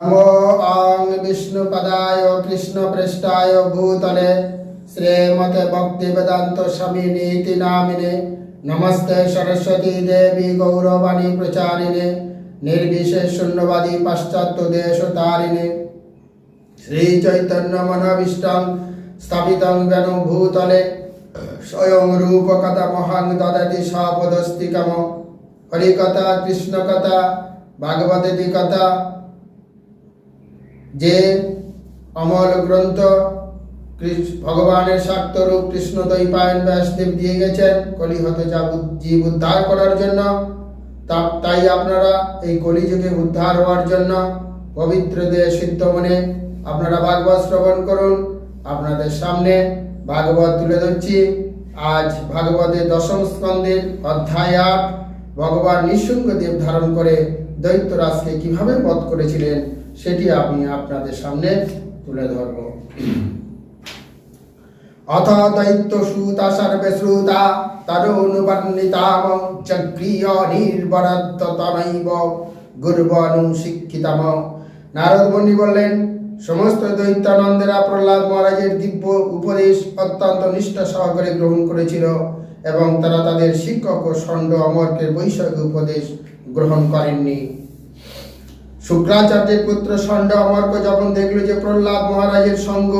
নমো অং বিষ্ণুপদায় কৃষ্ণপৃষ্ঠায় ভূতলে শ্রীমতে ভক্তিবেদান্ত স্বামী নীতি নামিনে নমস্তে সরস্বতী দেবী গৌরবাণী প্রচারিণে নির্বিশেষ শূন্যবাদী পাশ্চাত্য দেশ তারিণে শ্রী চৈতন্য মনোবিষ্টং স্থাপিতং বেন ভূতলে স্বয়ং রূপকথা মহাং দদতি সাপদস্তিকম হরিকথা কৃষ্ণকথা ভাগবতী কথা যে অমল গ্রন্থ ভগবানের স্বার্থরূপ কৃষ্ণ দৈপায়ন ব্যাসদেব দিয়ে গেছেন, কলিহত যা জীব উদ্ধার করার জন্য। তা- তাই আপনারা এই কলিযুগে উদ্ধার হওয়ার জন্য পবিত্র দেহ সিদ্ধ মনে আপনারা ভাগবত শ্রবণ করুন। আপনাদের সামনে ভাগবত তুলে ধরছি। আজ ভাগবতের দশম স্কন্ধের অধ্যায় আট। ভগবান নিঃসঙ্গদেব ধারণ করে দৈত্যরাজকে কীভাবে বধ করেছিলেন? সেটি আমি আপনাদের সামনে তুলে ধরব। অথ দৈত্য সুতা সর্বে শ্রুতা তরুণবর্ণিতাম চক্রিয় নির্বরত্ত তনৈব গুর্বনু শিক্ষিতম। নারদ মুনি বললেন, সমস্ত দৈত্যানন্দেরা প্রহ্লাদ মহারাজের দিব্য উপদেশ অত্যন্ত নিষ্ঠা সহকারে গ্রহণ করেছিল এবং তারা তাদের শিক্ষক ও ষণ্ড অমরকের বৈষয়িক উপদেশ গ্রহণ করেননি। শুক্রাচার্যের পুত্র ষণ্ড অমর্ক যখন দেখল যে প্রহ্লাদ মহারাজের সঙ্গ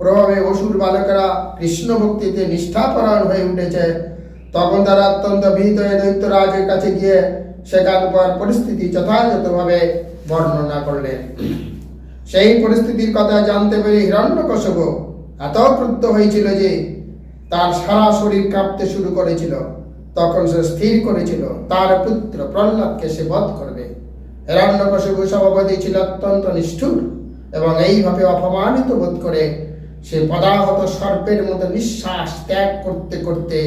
প্রভাবে অসুর বালকেরা কৃষ্ণ ভক্তিতে নিষ্ঠাপরায়ণ হয়ে উঠেছে, তখন তারা অত্যন্ত ভীত হয়ে দৈত্যরাজের কাছে গিয়ে সেখানকার পরিস্থিতি যথাযথভাবে বর্ণনা করলেন। সেই পরিস্থিতির কথা জানতে পেরে হিরণ্যকশব এত ক্রুদ্ধ হয়েছিল যে তার সারা শরীর কাঁপতে শুরু করেছিল। তখন সে স্থির করেছিল, তার পুত্র প্রহ্লাদকে সে বধ করবে। হিরণ্যকশিপু সভাপতি ছিল অত্যন্ত নিষ্ঠুর এবং এইভাবে অপমানিত বোধ করে সে পদাহত সর্পের মতো নিঃশ্বাস ত্যাগ করতে করতে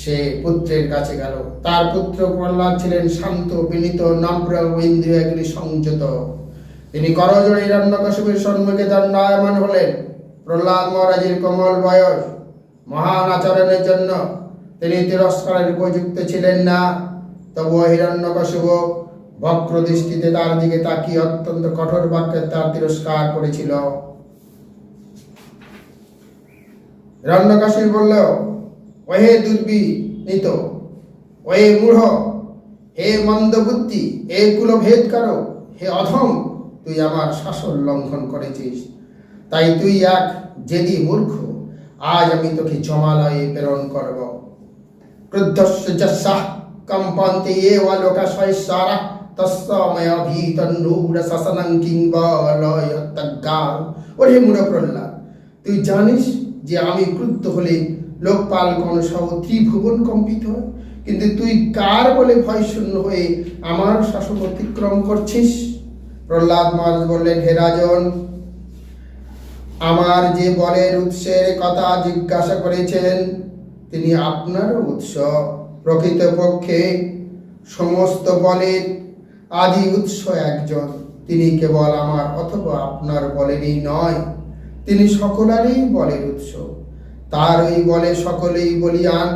সে পুত্রের কাছে গেল। তার পুত্র প্রহ্লাদ ছিলেন শান্ত, বিনীত, নম্র ও ইন্দ্রিয়গুলি সংযত। তিনি করজোড়ে হিরণ্যকশিপুর সম্মুখে দণ্ডায়মান হলেন। প্রহ্লাদ মহারাজের কোমল বয়স, মহান আচরণের জন্য তিনি তিরস্কারের উপযুক্ত ছিলেন না। তবুও হিরণ্যকশিপ বক্র দৃষ্টিতে তার দিকে তাকিয়ে অত্যন্ত কঠোর বাক্যে তার তিরস্কার করেছিল। হিরণ্যকশিপ বলল, ওহে দুর্বি, নিত। ওহে মূঢ়, হে মন্দবুদ্ধি, হে কুলভেদ করো হে অধম, তুই আমার শাসন লঙ্ঘন করেছিস। তাই তুই এক জেদি মূর্খ, আজ আমি তোকে জমালয়ে প্রেরণ করব। ক্রুদ্ধস্য যস্যাহ কম্পন্তে ভীতন্নূর শাসনং কিংবলয় তজ্ঞান ওরে মূঢ় প্রহ্লাদ তুই জানিস যে আমি ক্রুদ্ধ হলে লোকপালগণ সহ ত্রিভুবন কম্পিত হয়? কিন্তু তুই কার বলে ভয় শূন্য হয়ে আমার শাসন অতিক্রম করছিস? প্রহ্লাদ মহারাজ বললেন, হে রাজন, আমার যে বলের উৎসের কথা জিজ্ঞাসা করেছেন, তিনি আপনারও উৎস। প্রকৃতপক্ষে সমস্ত বলের আদি উৎস একজন। তিনি কেবল আমার অথবা আপনার বলেরই নয়, তিনি সকলেরই বলের উৎস। তার ওই বলে সকলেই বলিয়ান,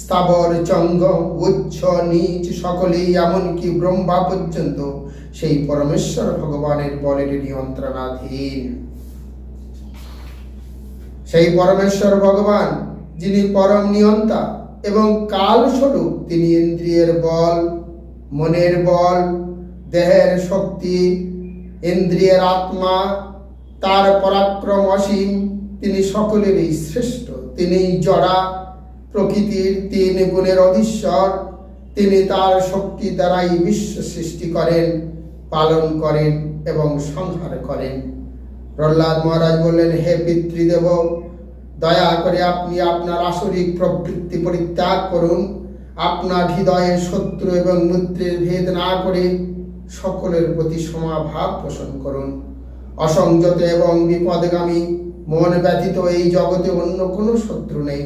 স্থাবর চঙ্গম উচ্চ, নিচ, সকলেই এমনকি ব্রহ্মা পর্যন্ত সেই পরমেশ্বর ভগবানের বলের নিয়ন্ত্রণাধীন। সেই পরমেশ্বর ভগবান, যিনি পরম নিয়ন্তা এবং কাল স্বরূপ তিনি ইন্দ্রিয়ের বল, মনের বল দেহের শক্তি, ইন্দ্রিয়ের আত্মা, তার পরাক্রম অসীম তিনি সকলেরই শ্রেষ্ঠ। তিনি জড়া, প্রকৃতির তিন গুণের অধীশ্বর। তিনি তার শক্তি দ্বারাই বিশ্ব সৃষ্টি করেন, পালন করেন এবং সংহার করেন। প্রহ্লাদ মহারাজ বললেন, হে পিতৃদেব, দয়া করে আপনি আপনার আসরিক প্রবৃত্তি পরিত্যাগ করুন। আপনার হৃদয়ে শত্রু এবং মিত্রের ভেদ না করে সকলের প্রতি সমাভাব পোষণ করুন। অসংযত এবং বিপদগামী, মন ব্যতীত এই জগতে অন্য কোনো শত্রু নেই।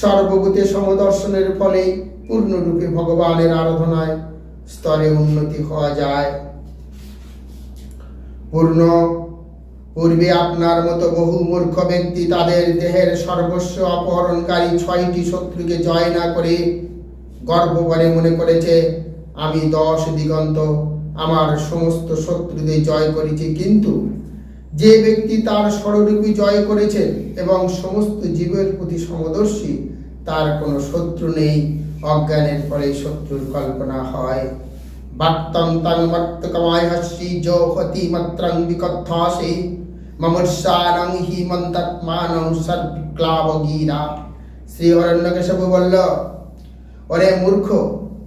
সর্বভূতে সমদর্শনের ফলে পূর্ণরূপে ভগবানের আরাধনায় স্তরে উন্নতি হওয়া যায়। পূর্ণ। পূর্বে আপনার মতো বহু মূর্খ ব্যক্তি তাদের দেহের সর্বস্ব অপহরণকারী ছয়টি শত্রুকে জয় না করে গর্ব করে মনে করেছে, আমি দশ দিগন্ত আমার সমস্ত জয় করেছি। কিন্তু যে ব্যক্তি তার স্বরূপী জয় করেছেন এবং সমস্ত জীবের প্রতি সমদর্শী, তার কোনো শত্রু নেই। অজ্ঞানের ফলে শত্রুর কল্পনা হয়। বাক্তং তং মত্তকমায় হস্যি যো হতি মত্রং বিকথাসে মমর্ষানং হি মন্তাত্মানং সর্বিক্লাবগীরা। শ্রী অরণ্যকেশব বলল, ওরে মূর্খ,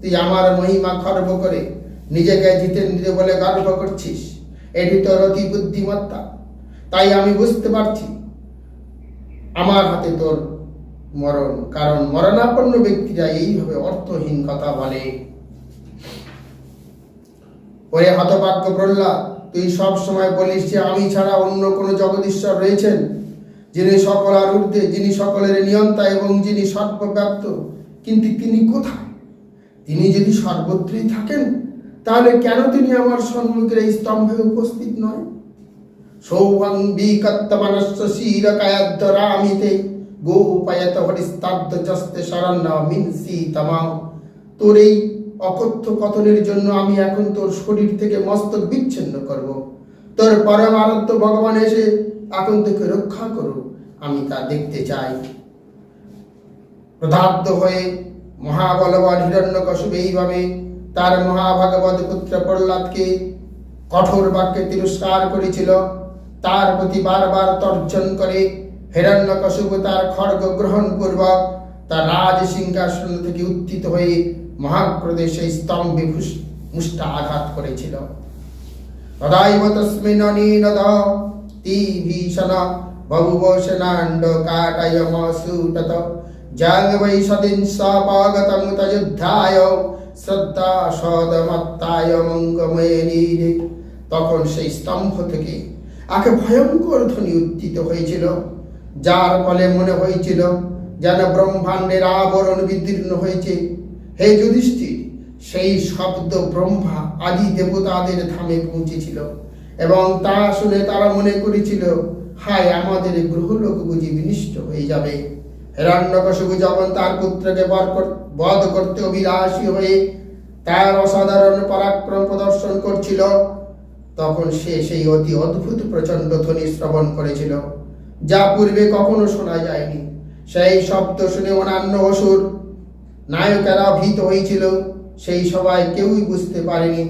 তুই আমার মহিমা খর্ব করে নিজেকে জিতেন্দ্রিয় বলে গর্ব করছিস? এটি তোর অতি বুদ্ধিমত্তা। তাই আমি বুঝতে পারছি। আমার হাতে তোর মরণ, কারণ মরণাপন্ন ব্যক্তিরা এইভাবে অর্থহীন কথা বলে। ওরে হতভাগ্য প্রহ্লাদ, তুই সব সময় বলিস যে আমি ছাড়া অন্য কোনো জগদীশ্বর রয়েছেন, যিনি সকল আর ঊর্ধ্বে, যিনি সকলের নিয়ন্তা এবং যিনি সর্বব্যাপ্ত। কিন্তু তিনি কোথায়? তিনি যদি সর্বত্রই থাকেন তাহলে কেন তিনি আমার সম্মুখের এই স্তম্ভে উপস্থিত নয়? তোর এই অকথ্য কথনের জন্য আমি এখন তোর শরীর থেকে মস্তক বিচ্ছিন্ন করব। তোর পরম আরাধ্য ভগবান এসে এখন তোকে রক্ষা করো আমি তা দেখতে চাই। প্রধাব্ধ হয়ে মহাবলবান হিরণ্যকশুপ এইভাবে তার মহাভাগবত পুত্র প্রহ্লাদকে কঠোর বাক্যে তিরস্কার করেছিল। তার প্রতি বারবার তর্জন করে হিরণ্যকশুপ তার খড়গ গ্রহণ পূর্বক তার রাজ সিংহাসন থেকে উত্থিত হয়ে মহাপ্রদেশে স্তম্ভে মুষ্টা আঘাত করেছিল। তদাইব তস্মিন অনিনদ তি ভীষণ বহুবসনাণ্ড কাটয়মসুটত জাং বৈ সদিন সপাগতং তযুদ্ধায় শ্রদ্ধা সদমত্তায় নীরে তখন সেই স্তম্ভ থেকে এক ভয়ঙ্কর ধ্বনি উত্থিত হয়েছিল, যার ফলে মনে হয়েছিল যেন ব্রহ্মাণ্ডের আবরণ বিদীর্ণ হয়েছে। হে যুধিষ্ঠির, সেই শব্দ ব্রহ্মা আদি দেবতাদের ধামে পৌঁছেছিল এবং তা শুনে তারা মনে করেছিল, হায়, আমাদের গ্রহলোক বুঝি বিনিষ্ট হয়ে যাবে। হিরণ্যকশিপু যখন তার পুত্রকে বধ করতে অভিলাষী হয়ে তার অসাধারণ পরাক্রম প্রদর্শন করছিল। তখন সে সেই অতি অদ্ভুত প্রচণ্ড ধ্বনি শ্রবণ করেছিল, যা পূর্বে কখনো শোনা যায়নি। সেই শব্দ শুনে অন্যান্য অসুর নায়কেরা ভীত হয়েছিল, সেই সবাই কেউই বুঝতে পারেনি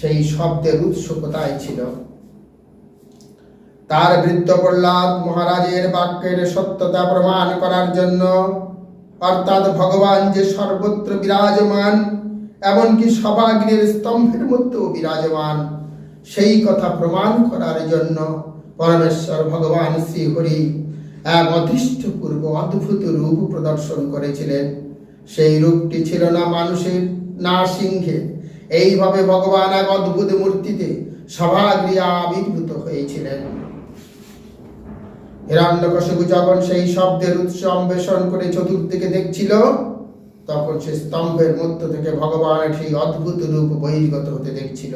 সেই শব্দের উৎস কোথায় ছিল। তার বৃদ্ধ প্রহ্লাদ মহারাজের বাক্যের সত্যতা প্রমাণ করার জন্য, অর্থাৎ ভগবান যে সর্বত্র বিরাজমান, এমনকি সভাগৃহের স্তম্ভের মধ্যেও বিরাজমান, সেই কথা প্রমাণ করার জন্য পরমেশ্বর ভগবান শ্রী হরি এক অদৃষ্টপূর্ব অদ্ভুত রূপ প্রদর্শন করেছিলেন। সেই রূপটি ছিল না মানুষের, না সিংহের। এইভাবে ভগবান এক অদ্ভুত মূর্তিতে সভাগৃহে আবির্ভূত হয়েছিলেন। হিরণ্যকশিপু যখন সেই শব্দের উৎস অন্বেষণ করে চতুর্দিকে দেখছিল, তখন সে স্তম্ভের মধ্য থেকে ভগবানের সেই অদ্ভুত রূপ বহির্গত হতে দেখছিল,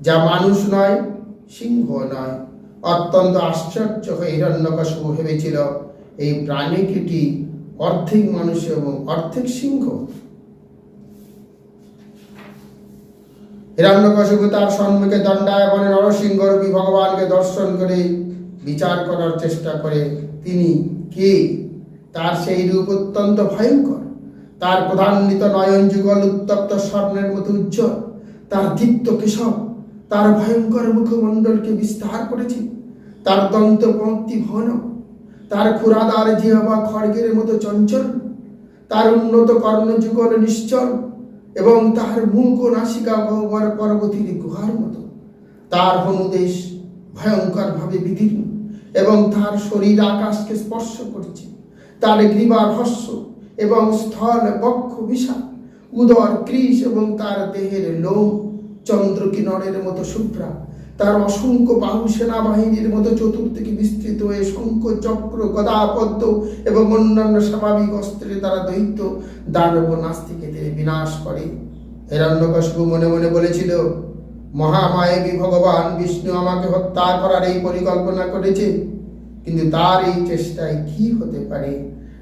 যা মানুষ নয়, সিংহ নয়। অত্যন্ত আশ্চর্য হয়ে হিরণ্যকশিপু ভেবেছিল, এই প্রাণীটি অর্ধেক মানুষ এবং অর্ধেক সিংহ? হিরণ্যকশিপু তার সম্মুখে দণ্ডায়মনে নরসিংহরূপী ভগবানকে দর্শন করে বিচার করার চেষ্টা করে তিনি কে? তার সেই রূপ অত্যন্ত ভয়ঙ্কর। তার প্রধান্বিত নয়ন যুগল উত্তপ্ত স্বর্ণের মতো উজ্জ্বল। তার দীপ্ত কেশব, তার ভয়ঙ্কর মুখমণ্ডলকে বিস্তার করেছে। তার দন্ত পঙ্ক্তি ঘন তার খুরাদার জিহবা খড়গের মতো চঞ্চল। তার উন্নত কর্ণযুগল নিশ্চল এবং তার মুখ ও নাসিকা গহ্বর পর্বতীর গুহার মতো। তার হনুদেশ ভয়ঙ্কর ভাবে বিদীর্ণ। এবং তার শরীর আকাশকে স্পর্শ করছে। তার গ্রীবার হস্য এবং স্থল বক্ষ বিশাল উদর কৃষ এবং তার দেহের লোম চন্দ্র কিনরের মতো শুভ্রা। তার অসংখ্য বাহু সেনাবাহিনীর মতো চতুর্দিকে বিস্তৃত হয়ে শঙ্খ, চক্র গদা পদ্ম এবং অন্যান্য স্বাভাবিক অস্ত্রের দ্বারা দৈত্য দানব নাস্তিকেদের বিনাশ করে। হিরণ্যকশিপু মনে মনে বলেছিল মহামায়াবী ভগবান বিষ্ণু আমাকে হত্যা করার এই পরিকল্পনা করেছে। কিন্তু তার এই চেষ্টায় কি হতে পারে?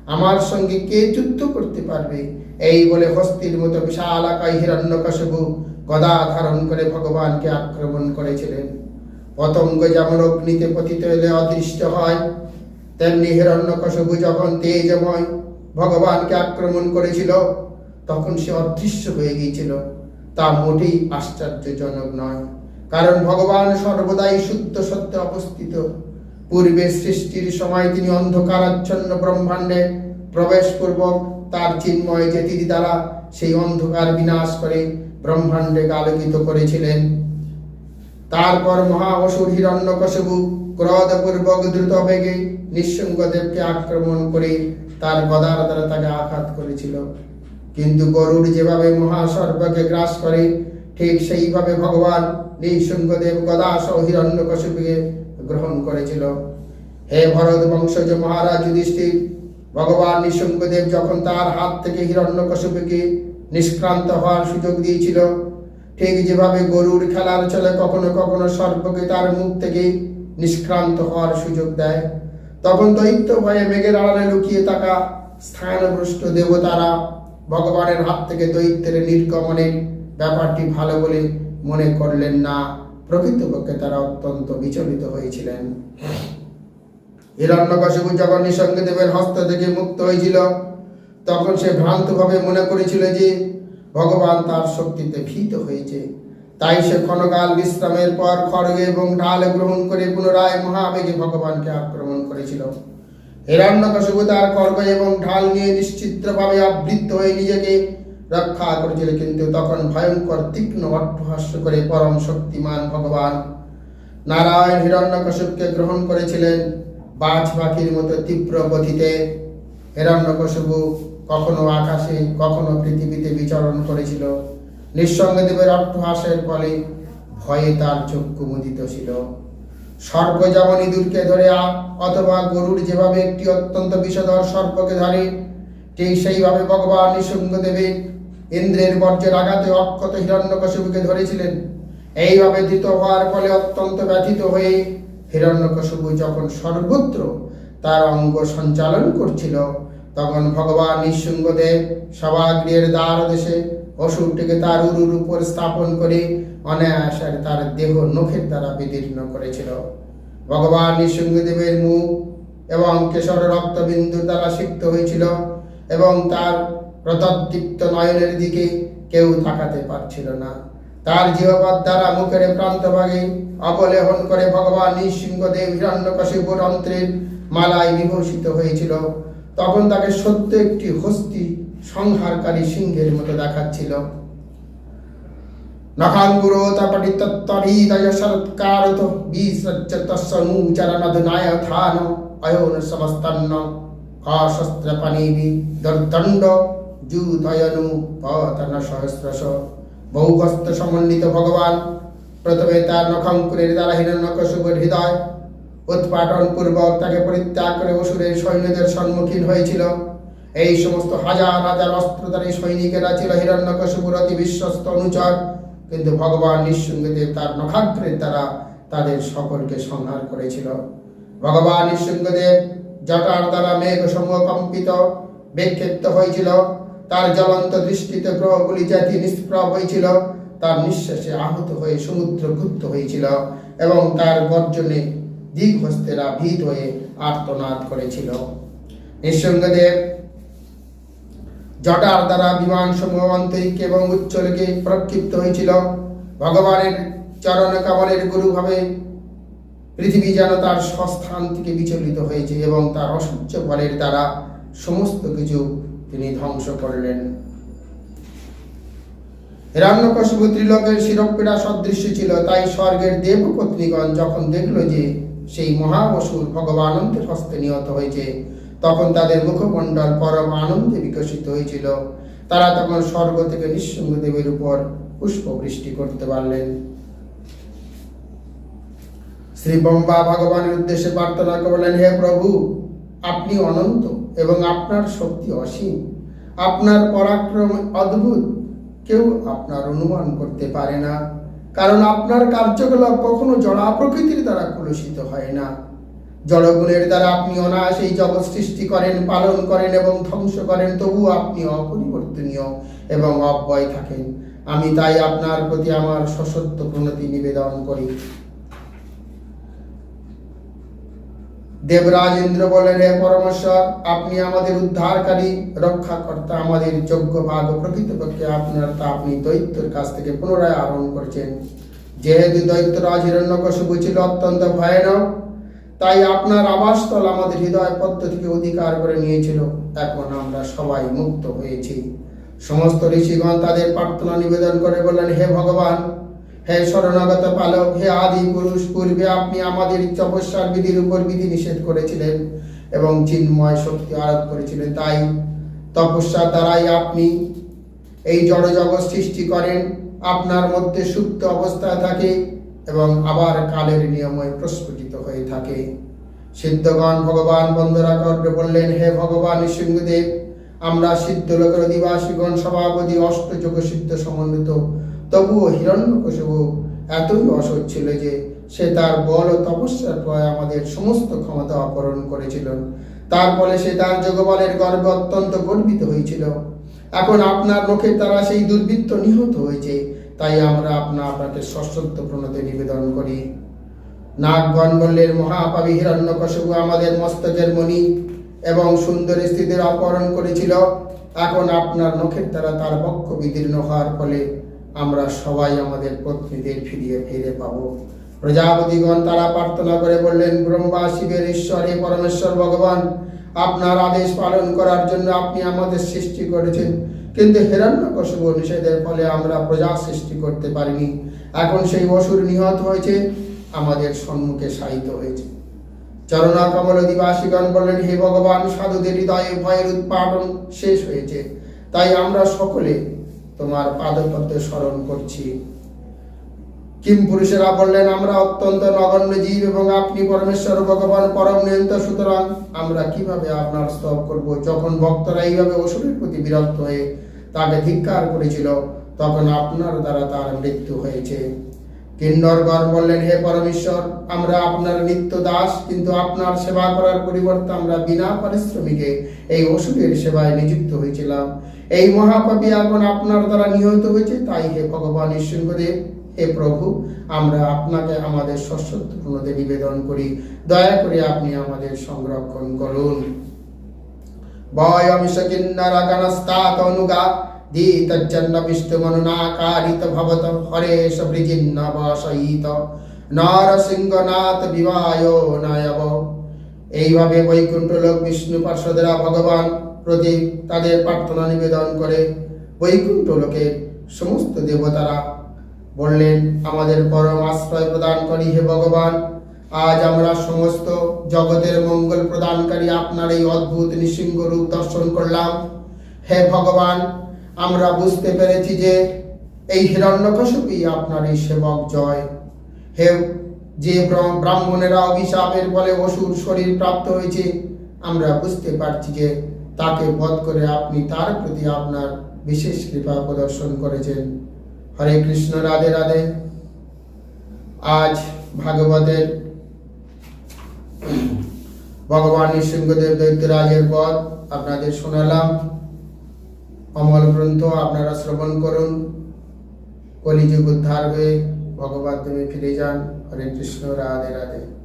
আমার সঙ্গে কে যুদ্ধ করতে পারবে? এই বলে হস্তির মতো বিশাল আকায় হিরণ্যকশিপু গদা ধারণ করে ভগবানকে আক্রমণ করেছিলেন। পতঙ্গ যেমন অগ্নিতে পতিত হলে অদৃষ্ট হয়, তেমনি হিরণ্যকশবু যখন তেজময় ভগবানকে আক্রমণ করেছিল, তখন সে অদৃশ্য হয়ে গিয়েছিল। তা মোটেই আশ্চর্যজনক নয়। কারণ ভগবান সর্বদাই শুদ্ধ সত্য অবস্থিত। পূর্বে সৃষ্টির সময় তিনি অন্ধকারাচ্ছন্ন ব্রহ্মাণ্ডে প্রবেশপূর্বক তার চিন্ময় জ্যোতির দ্বারা সেই অন্ধকার বিনাশ করে ব্রহ্মাণ্ডকে আলোকিত করেছিলেন। তারপর মহা অসুর হিরণ্যকশবু ক্রোধপূর্বক দ্রুত বেগে নিঃসঙ্গদেবকে আক্রমণ করে তার গদার দ্বারা তাকে আঘাত করেছিল। কিন্তু গরুর যেভাবে মহাসর্পকে গ্রাস করে, ঠিক সেইভাবে ভগবান নিঃসঙ্গদেব গদা সহ হিরণ্যকশিপুকে গ্রহণ করেছিল। হে ভরত বংশজ মহারাজ যুধিষ্ঠির, ভগবান নিঃসঙ্গদেব যখন তার হাত থেকে হিরণ্যকশিপুকে নিষ্ক্রান্ত হওয়ার সুযোগ দিয়েছিল, ঠিক যেভাবে গরুর খেলার চলে কখনো কখনো সর্পকে তার মুখ থেকে নিষ্ক্রান্ত হওয়ার সুযোগ দেয়, তখন দৈত্য ভয়ে মেঘের আড়ালে লুকিয়ে থাকা স্থানভ্রষ্ট দেবতারা ভগবানের হাত থেকে দৈত্যের নির্গমনের ব্যাপারটি ভালো বলে মনে করলেন না। প্রকৃতপক্ষে তারা অত্যন্ত বিচলিত হয়েছিলেন। হিরণ্যকশিপু যখন নিঃসঙ্গদেবের হস্ত থেকে মুক্ত হয়েছিল। তখন সে ভ্রান্তভাবে মনে করেছিল যে ভগবান তার শক্তিতে ভীত হয়েছে। তাই সে ক্ষণকাল বিশ্রামের পর খড়গ এবং ঢাল গ্রহণ করে পুনরায় মহাবেগে ভগবানকে আক্রমণ করেছিল। হিরণ্যকশিপু তার খড়গ এবং ঢাল নিয়ে নিশ্চিত্রভাবে আবৃত্ত হয়ে নিজেকে রক্ষা করেছিল, কিন্তু তখন ভয়ঙ্কর তীক্ষ্ণ অট্টহাস্য করে পরম শক্তিমান ভগবান নারায়ণ হিরণ্যকশিপকে গ্রহণ করেছিলেন। বাজ পাখির মতো তীব্র গতিতে হিরণ্যকশিপু কখনো আকাশে, কখনো পৃথিবীতে বিচরণ করেছিল। নিঃসঙ্গদেবের অট্টহাসের ফলে ভয়ে তার চক্ষু মুদিত ছিল। সর্প যেমন ইঁদুরকে ধরে অথবা গরুর যেভাবে একটি অত্যন্ত বিষধর সর্পকে ধরে, ঠিক সেইভাবে ভগবান নিঃসঙ্গদেবের ইন্দ্রের বর্জ্যের আঘাতে অক্ষত হিরণ্যকশিপুকে ধরেছিলেন। এইভাবে ধৃত হওয়ার ফলে অত্যন্ত ব্যথিত হয়ে হিরণ্যকশিপু যখন সর্বত্র তার অঙ্গ সঞ্চালন করছিল, তখন ভগবান নিঃসঙ্গদেব সভাগৃহের দ্বার দেশে অসুরটিকে তার উরুর উপর স্থাপন করে অনায়াসের তার দেহ নখের দ্বারা বিদীর্ণ করেছিল। ভগবান নৃসিংহদেবের মুখ এবং কেশর রক্তবিন্দুর দ্বারা সিক্ত হয়েছিল এবং তার প্রতদীপ্ত নয়নের দিকে কেউ তাকাতে পারছিল না। তার জিহ্বার দ্বারা মুখের প্রান্তভাগে অবলেহন করে ভগবান নৃসিংহদেব হিরণ্যকশিপুর অন্ত্রের মালায় বিভূষিত হয়েছিল। তখন তাকে সত্য একটি হস্তি সংহারকারী সিংহের মতো দেখাচ্ছিল। সমন্বিত ভগবান প্রথমে তার নখাঙ্কুরের দ্বারা হিরণ্যকশুপুর হৃদয় উৎপাটন পূর্বক তাকে পরিত্যাগ করে অসুরের সৈন্যদের সম্মুখীন হয়েছিল। এই সমস্ত হাজার হাজার অস্ত্রধারী সৈনিকেরা ছিল হিরণ্যকশুপুর অতি বিশ্বস্ত অনুচর। কিন্তু ভগবান নিঃসঙ্গদেব তার নখাগ্রের দ্বারা তাদের সকলকে সংহার করেছিল। ভগবান নিঃসঙ্গদেব জটার দ্বারা মেঘ সমূহ কম্পিত, বিক্ষিপ্ত হয়েছিল। তার জ্বলন্ত দৃষ্টিতে গ্রহগুলি জাতি নিষ্প্রভ হয়েছিল। তার নিঃশ্বাসে আহত হয়ে সমুদ্র গুপ্ত হয়েছিল এবং তার গর্জনে দিগ্হস্তেরা ভীত হয়ে আর্তনাদ করেছিল। নিঃসঙ্গদেব জটার দ্বারা বিমান সমূহ অন্তরিক্ষে এবং উচ্চলোকে প্রক্ষিপ্ত হয়েছিল। ভগবানের চরণ কামলের গুরুভাবে পৃথিবী যেন তার স্বস্থান থেকে বিচলিত হয়েছে এবং তার অসহ্য বলের দ্বারা সমস্ত কিছু তিনি ধ্বংস করলেন। হিরণ্যকশিপু ত্রিলোকের শিরপীড়া সদৃশ্য ছিল, তাই স্বর্গের দেবপত্নীগণ যখন দেখল যে সেই মহাবসুর ভগবানন্দের হস্তে নিহত হয়েছে তখন তাদের মুখমণ্ডল পরম আনন্দে বিকশিত হয়েছিল। তারা তখন স্বর্গ থেকে নিঃসঙ্গদেবের উপর পুষ্প বৃষ্টি করতে পারলেন। শ্রী বম্বা ভগবানের উদ্দেশ্যে প্রার্থনা করলেন, হে প্রভু, আপনি অনন্ত এবং আপনার শক্তি অসীম। আপনার পরাক্রম অদ্ভুত। কেউ আপনার অনুমান করতে পারে না। কারণ আপনার কার্যকলাপ কখনো জড়া প্রকৃতির দ্বারা কলুষিত হয় না। জড়গুণের দ্বারা আপনি অনায়াসে এই জগৎ সৃষ্টি করেন, পালন করেন এবং ধ্বংস করেন তবু আপনি অপরিবর্তনীয় এবং অব্যয় থাকেন। আমি তাই আপনার প্রতি আমার সশস্ত্র প্রণতি নিবেদন করি। দেবরাজ ইন্দ্র বলেন পরমেশ্বর, আপনি আমাদের উদ্ধারকারী, রক্ষাকর্তা, আমাদের যোগ্য ভাগ প্রকৃতপক্ষে আপনার তা আপনি দৈত্যের কাছ থেকে পুনরায় আরোহণ করেছেন। যেহেতু দৈত্যরাজ হিরণ্যকশিপু ছিল অত্যন্ত ভয়ানক তাই আপনার আবাসস্থল আমাদের হৃদয় থেকে অধিকার করে নিয়েছিল। এখন আমরা সবাই মুক্ত হয়েছি। সমস্ত ঋষিগণ তাদের প্রার্থনা নিবেদন করে বললেন, হে ভগবান, হে শরণাগত পালক, হে আদি পুরুষ, পূর্বে আপনি আমাদের তপস্যার বিধির উপর বিধি নিষেধ করেছিলেন এবং চিন্ময় শক্তি আরোপ করেছিলেন। তাই তপস্যার দ্বারাই আপনি এই জড়জগৎ সৃষ্টি করেন। আপনার মধ্যে সুপ্ত অবস্থায় থাকে। এবং আবার কালের নিয়মে প্রস্ফুটিত হয়ে থাকে। সিদ্ধগণ ভগবান বন্দরা করে বললেন, হে ভগবান সিংহদেব, আমরা সিদ্ধ লোকের অধিবাসীগণ সভাপতি অষ্টযোগ সিদ্ধ সমন্বিত। তবুও হিরণ্যকশিপু এতই অসৎ ছিল যে সে তার বল ও তপস্যার প্রয় আমাদের সমস্ত ক্ষমতা অপহরণ করেছিল। তার ফলে সে তার যোগবলের গর্বে অত্যন্ত গর্বিত হয়েছিল। এখন আপনার মুখের তারা সেই দুর্বৃত্ত নিহত হয়েছে। তাই আমরা আপনা আপনাকে সশস্ত্র প্রণতে নিবেদন করি। নাগগণ বললেন, মহাপাবী হিরণ্যকশিপু আমাদের মস্তকের মণি এবং সুন্দর স্ত্রীদের অপহরণ করেছিল। এখন আপনার নখের দ্বারা তার বক্ষ বিদীর্ণ হওয়ার ফলে আমরা সবাই আমাদের পত্নীদের ফিরিয়ে ফিরে পাব। প্রজাপতিগণ তারা প্রার্থনা করে বললেন, ব্রহ্মা, শিবের ঈশ্বর, হে পরমেশ্বর ভগবান, আপনার আদেশ পালন করার জন্য আপনি আমাদের সৃষ্টি করেছেন। কিন্তু হিরণ্যকশিপু নিষেধের ফলে আমরা প্রজা সৃষ্টি করতে পারিনি। এখন সেই অসুর নিহত হয়েছে, আমাদের সম্মুখে সাহিত হয়েছে। চরণা কমল অধিবাসীগণ বললেন, হে ভগবান সাধুদের হৃদয়ে ভয়ের উৎপাদন শেষ হয়েছে। তাই আমরা সকলে তোমার পাদপদ্মে স্মরণ করছি। কিম পুরুষেরা বললেন, আমরা অত্যন্ত নগণ্য জীব এবং আপনি পরমেশ্বর, ভগবান পরম নিয়ন্ত, সুতরাং আমরা কীভাবে আপনার স্তব করব? যখন ভক্তরা এইভাবে অসুরের প্রতি বিরক্ত হয়ে তাকে ধিক্কার করেছিল, তখন আপনার দ্বারা তার মৃত্যু হয়েছে। কিন্নরগণ বললেন, হে পরমেশ্বর, আমরা আপনার নিত্য দাস, কিন্তু আপনার সেবা করার পরিবর্তে আমরা বিনা পারিশ্রমিকে এই অসুরের সেবায় নিযুক্ত হয়েছিলাম। এই মহাপাপী এখন আপনার দ্বারা নিহত হয়েছে, তাই হে ভগবান ঈশ্বরদেব হে প্রভু, আমরা আপনাকে আমাদের সশস্ত্র নিবেদন করি। দয়া করে আপনি আমাদের সংরক্ষণ করুন। বয়মিষকিন্নরগণস্তাত অনুগা দীতজ্জন্ন বিষ্ণুমনুনাকারিত ভবত হরেশ এইভাবে বৈকুণ্ঠ লোক বিষ্ণু পার্শ্বদেরা ভগবান প্রতি তাদের প্রার্থনা নিবেদন করে। বৈকুণ্ঠ লোকের সমস্ত দেবতারা বললেন, আমাদের পরম আশ্রয় প্রদান করি হে ভগবান, আজ আমরা সমস্ত জগতের মঙ্গল প্রদানকারী আপনার এই অদ্ভুত নৃসিংহ রূপ দর্শন করলাম। হে ভগবান, আমরা বুঝতে পেরেছি যে এই হিরণ্যকশপই আপনার এই সেবক জয়। হে, যে ব্রাহ্মণেরা অভিশাপের ফলে অসুর শরীর প্রাপ্ত হয়েছে, আমরা বুঝতে পারছি যে তাকে বধ করে আপনি তার প্রতি আপনার বিশেষ কৃপা প্রদর্শন করেছেন। হরে কৃষ্ণ, রাধে রাধে। আজ ভাগবতের ভগবান নৃসিংহদেব দৈত্যরাজের পর আপনাদের শোনালাম। অমল গ্রন্থ আপনারা শ্রবণ করুন। কলিযুগ উদ্ধার হয়ে ভগবান তুমি ফিরে যান। হরে কৃষ্ণ, রাধে রাধে।